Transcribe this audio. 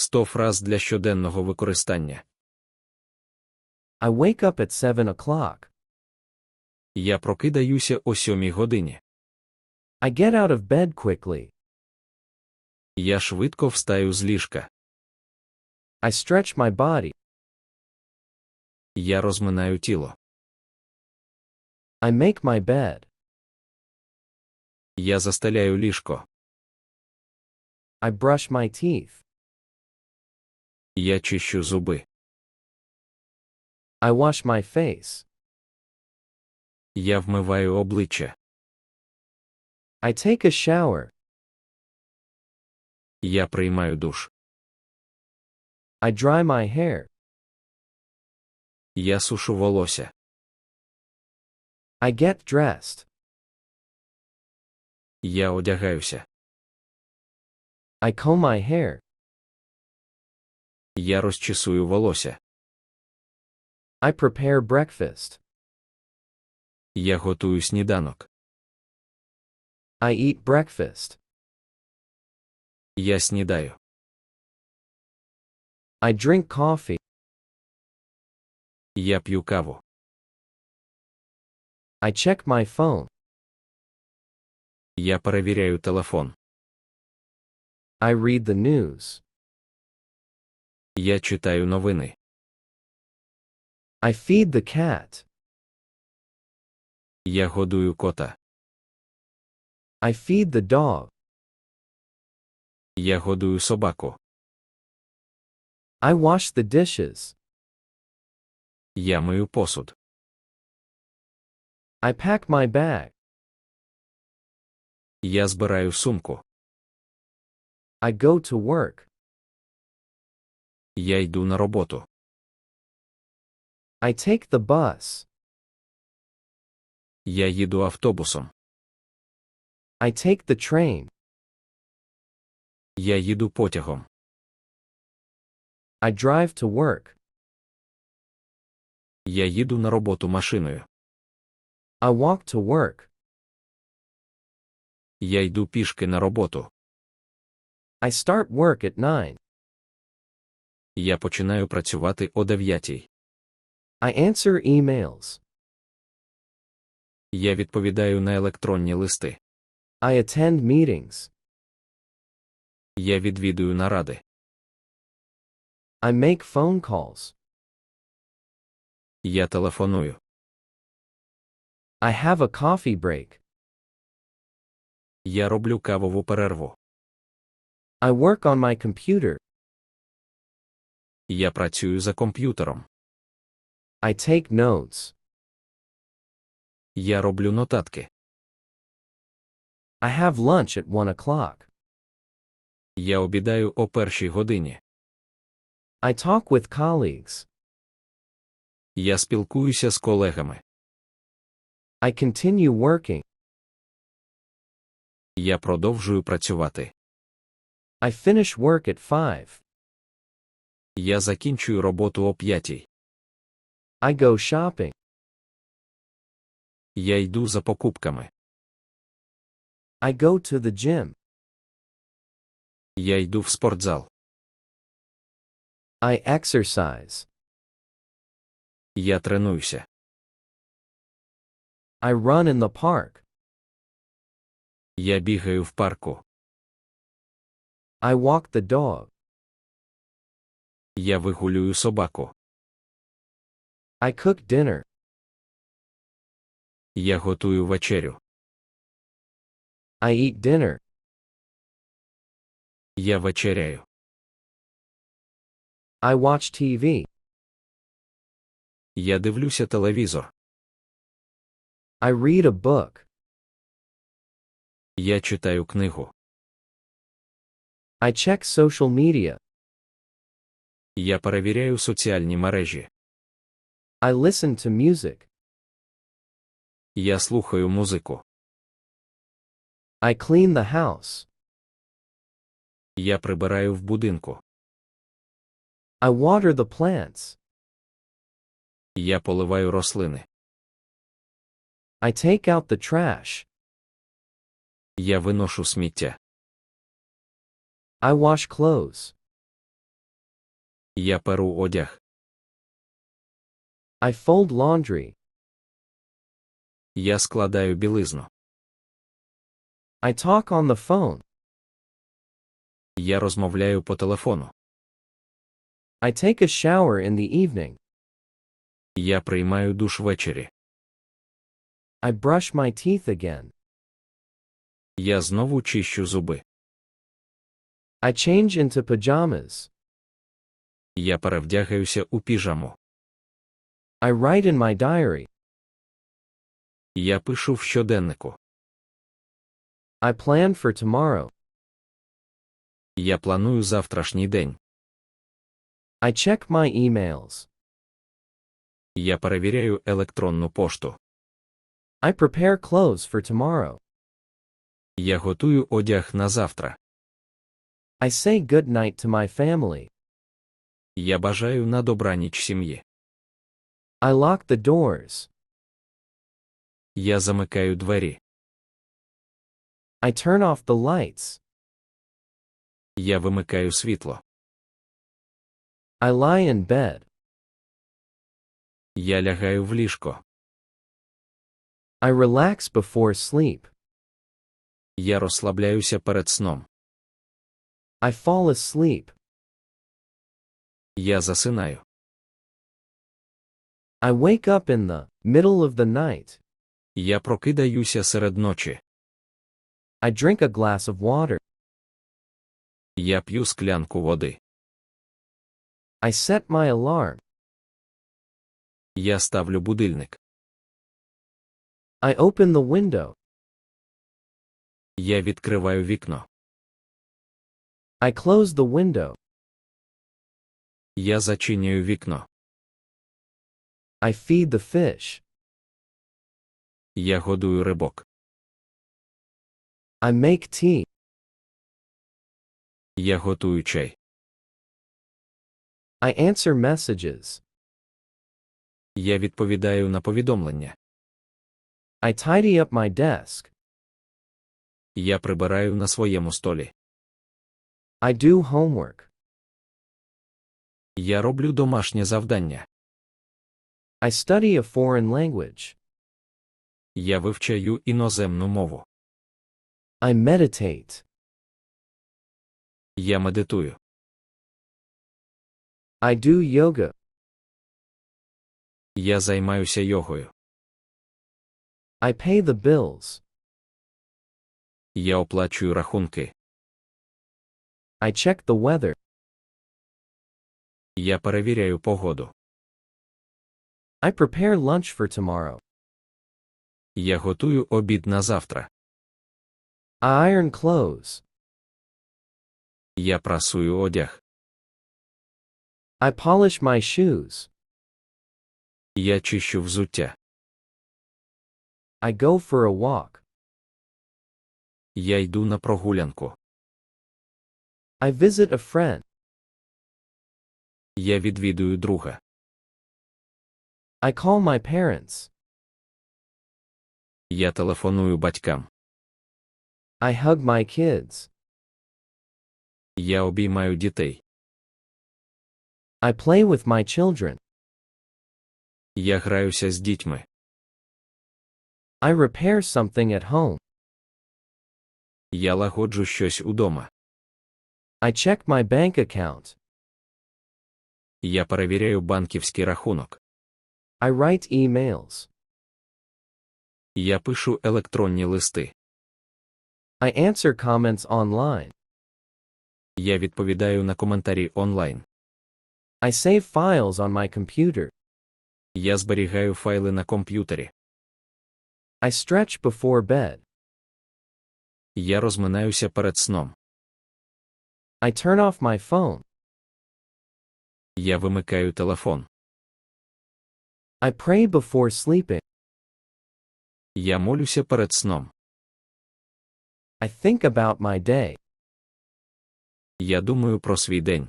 100 фраз для щоденного використання. I wake up at 7 o'clock. Я прокидаюся о 7 годині. I get out of bed quickly. Я швидко встаю з ліжка. I stretch my body. Я розминаю тіло. I make my bed. Я застеляю ліжко. I brush my teeth. Я чищу зуби. I wash my face. Я вмиваю обличчя. I take a shower. Я приймаю душ. I dry my hair. Я сушу волосся. I get dressed. Я одягаюся. I comb my hair. Я розчісую волосся. I prepare breakfast. Я готую сніданок. I eat breakfast. Я снідаю. I drink coffee. Я п'ю каву. I check my phone. Я перевіряю телефон. I read the news. Я читаю новини. I feed the cat. Я годую кота. I feed the dog. Я годую собаку. I wash the dishes. Я мию посуд. I pack my bag. Я збираю сумку. I go to work. Я йду на роботу. I take the bus. Я їду автобусом. I take the train. Я їду потягом. I drive to work. Я їду на роботу машиною. I walk to work. Я йду пішки на роботу. I start work at 9. Я починаю працювати о 9. I answer emails. Я відповідаю на електронні листи. I attend meetings. Я відвідую наради. I make phone calls. Я телефоную. I have a coffee break. Я роблю кавову перерву. I work on my computer. Я працюю за комп'ютером. I take notes. Я роблю нотатки. I have lunch at 1 o'clock. Я обідаю о першій годині. I talk with colleagues. Я спілкуюся з колегами. I continue working. Я продовжую працювати. I finish work at 5. Я закінчую роботу о п'ятій. I go shopping. Я йду за покупками. I go to the gym. Я йду в спортзал. I exercise. Я тренуюся. I run in the park. Я бігаю в парку. I walk the dog. Я вигулюю собаку. I cook dinner. Я готую вечерю. I eat dinner. Я вечеряю. I watch TV. Я дивлюся телевізор. I read a book. Я читаю книгу. I check social media. Я перевіряю соціальні мережі. I listen to music. Я слухаю музику. I clean the house. Я прибираю в будинку. I water the plants. Я поливаю рослини. I take out the trash. Я виношу сміття. I wash clothes. Я перу одяг. I fold laundry. Я складаю білизну. I talk on the phone. Я розмовляю по телефону. I take a shower in the evening. Я приймаю душ ввечері. I brush my teeth again. Я знову чищу зуби. I change into pajamas. Я перевдягаюся у піжаму. I write in my diary. Я пишу в щоденнику. I plan for tomorrow. Я планую завтрашній день. I check my emails. Я перевіряю електронну пошту. I prepare clothes for tomorrow. Я готую одяг на завтра. I say good night to my family. Я бажаю на добраніч сім'ї. I lock the doors. Я замикаю двері. I turn off the lights. Я вимикаю світло. I lie in bed. Я лягаю в ліжко. I relax before sleep. Я розслабляюся перед сном. I fall asleep. Я засинаю. I wake up in the middle of the night. Я прокидаюся серед ночі. I drink a glass of water. Я п'ю склянку води. I set my alarm. Я ставлю будильник. I open the window. Я відкриваю вікно. I close the window. Я зачиняю вікно. I feed the fish. Я годую рибок. I make tea. Я готую чай. I answer messages. Я відповідаю на повідомлення. I tidy up my desk. Я прибираю на своєму столі. I do homework. Я роблю домашнє завдання. I study a foreign language. Я вивчаю іноземну мову. I meditate. Я медитую. I do yoga. Я займаюся йогою. I pay the bills. Я оплачую рахунки. I check the weather. Я перевіряю погоду. I prepare lunch for tomorrow. Я готую обід на завтра. I iron clothes. Я прасую одяг. I polish my shoes. Я чищу взуття. I go for a walk. Я йду на прогулянку. I visit a friend. Я відвідую друга. I call my parents. Я телефоную батькам. I hug my kids. Я обіймаю дітей. I play with my children. Я граюся з дітьми. I repair something at home. Я лагоджу щось удома. I check my bank account. Я перевіряю банківський рахунок. I write emails. Я пишу електронні листи. I answer comments online. Я відповідаю на коментарі онлайн. I save files on my computer. Я зберігаю файли на комп'ютері. I stretch before bed. Я розминаюся перед сном. I turn off my phone. Я вимикаю телефон. I pray before sleeping. Я молюся перед сном. I think about my day. Я думаю про свій день.